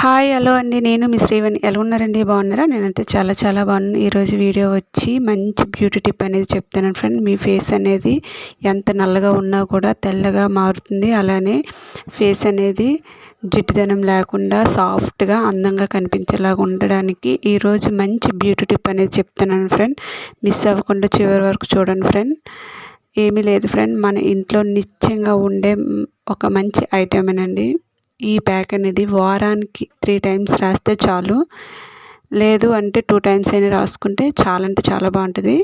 Hi hello అండి. నేను మీ శ్రీవణి. ఎలా ఉన్నారండి? బాగున్నారా? నేనైతే చాలా చాలా బాగున్నాను ఈరోజు వీడియో వచ్చి మంచి బ్యూటీ టిప్ అనేది చెప్తాను ఫ్రెండ్. మీ ఫేస్ అనేది ఎంత నల్లగా ఉన్నా కూడా తెల్లగా మారుతుంది. అలానే ఫేస్ అనేది జిడ్డుదనం లేకుండా సాఫ్ట్గా అందంగా కనిపించేలాగా ఉండడానికి ఈరోజు మంచి బ్యూటీ టిప్ అనేది చెప్తున్నాను ఫ్రెండ్. మిస్ అవ్వకుండా చివరి వరకు చూడండి ఫ్రెండ్. ఏమీ లేదు ఫ్రెండ్. మన ఇంట్లో నిత్యంగా ఉండే ఒక మంచి ఐటమేనండి. ఈ ప్యాక్ అనేది వారానికి త్రీ టైమ్స్ రాస్తే చాలు. లేదు అంటే టూ టైమ్స్ అయినా రాసుకుంటే చాలా అంటే చాలా బాగుంటుంది.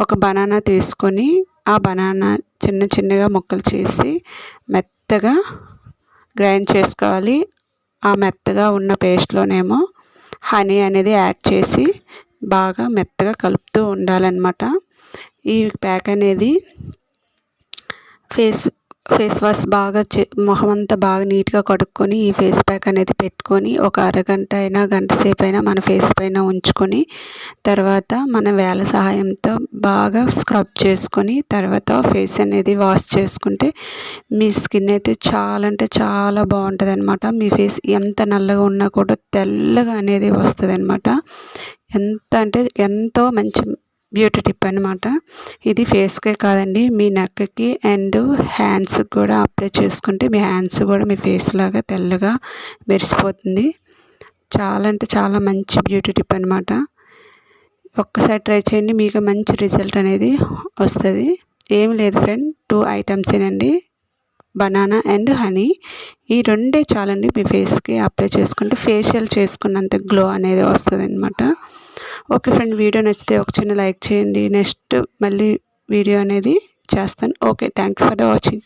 ఒక బనానా తీసుకొని ఆ బనానా చిన్న చిన్నగా ముక్కలు చేసి మెత్తగా గ్రైండ్ చేసుకోవాలి. ఆ మెత్తగా ఉన్న పేస్ట్లోనేమో హనీ అనేది యాడ్ చేసి బాగా మెత్తగా కలుపుతూ ఉండాలన్నమాట. ఈ ప్యాక్ అనేది ఫేస్ ఫేస్ వాష్ బాగా చే మొహం అంతా బాగా నీట్గా కడుక్కొని ఈ ఫేస్ ప్యాక్ అనేది పెట్టుకొని ఒక అరగంట అయినా గంట సేపు అయినా మన ఫేస్ పైన ఉంచుకొని తర్వాత మన వేల సహాయంతో బాగా స్క్రబ్ చేసుకొని తర్వాత ఫేస్ అనేది వాష్ చేసుకుంటే మీ స్కిన్ అయితే చాలా అంటే చాలా బాగుంటుంది అనమాట మీ ఫేస్ ఎంత నల్లగా ఉన్నా కూడా తెల్లగా అనేది వస్తుంది అనమాట ఎంత అంటే ఎంతో మంచి బ్యూటీ టిప్ అనమాట ఇది ఫేస్కే కాదండి మీ నెక్కి అండ్ హ్యాండ్స్కి కూడా అప్లై చేసుకుంటే మీ హ్యాండ్స్ కూడా మీ ఫేస్ లాగా తెల్లగా మెరిసిపోతుంది. చాలా అంటే చాలా మంచి బ్యూటీ టిప్ అనమాట ఒక్కసారి ట్రై చేయండి మీకు మంచి రిజల్ట్ అనేది వస్తుంది. ఏం లేదు ఫ్రెండ్ టూ ఐటమ్సేనండి బనానా అండ్ హనీ. ఈ రెండే చాలండి మీ ఫేస్కి అప్లై చేసుకుంటే ఫేషియల్ చేసుకున్నంత గ్లో అనేది వస్తుంది అనమాట ఓకే ఫ్రెండ్ వీడియో నచ్చితే ఒక చిన్న లైక్ చేయండి. నెక్స్ట్ మళ్ళీ వీడియో అనేది చేస్తాను. Okay thank you for the watching.